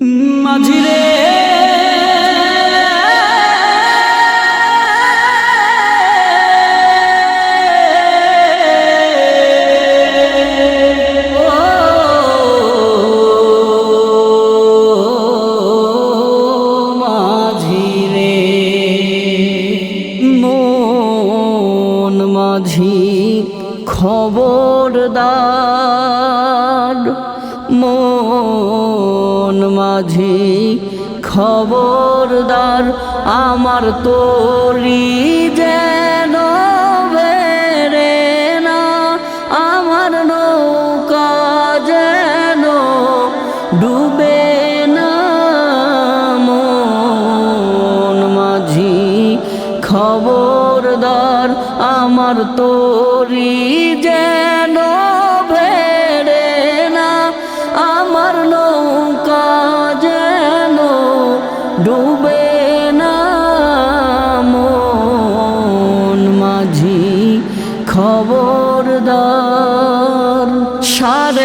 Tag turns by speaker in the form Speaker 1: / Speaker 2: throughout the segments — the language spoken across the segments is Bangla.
Speaker 1: মাঝিরে। মাঝি খবরদার মন মাঝি খবরদার আমার তোরি যেন বেড়ে না, আমার নৌকা যেন ডুবে না। মন মাঝি খবরদার আমার তোরি যেন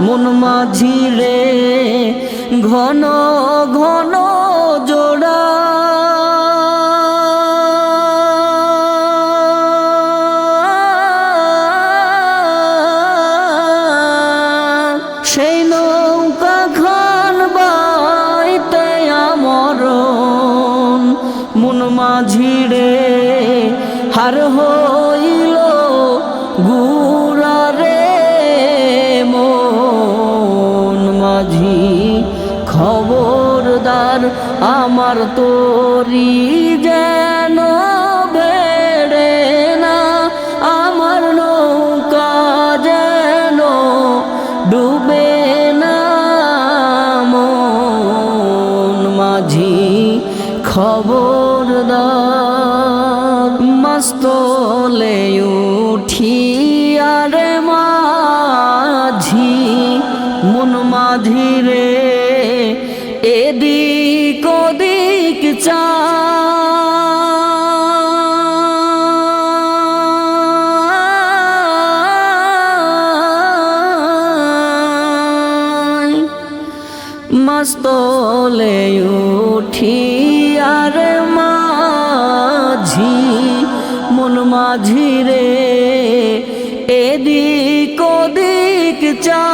Speaker 1: মন মাঝি রে ঘন ঘন জোড়া। সেই নৌকা খান বাইতে আমরণ। মন মাঝিরে হার আমার তোরি যেন বেড়ে না, আমার নৌকা যেন ডুবে না। মাঝি খবরদার, মস্তলে উঠি আরে মাঝি, মন মাঝি রে মস্তলে উঠি আর মাঝি মন মাঝি রে এদিক ওদিক চা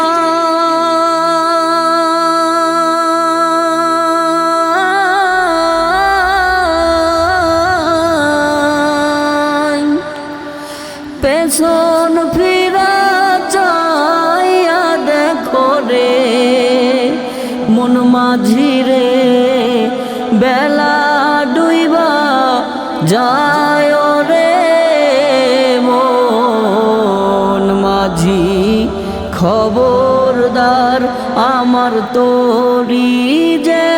Speaker 1: মন মাঝি রে বেলা ডুইবা যায় রে মন মাঝি। খবরদার আমার তোরি যেন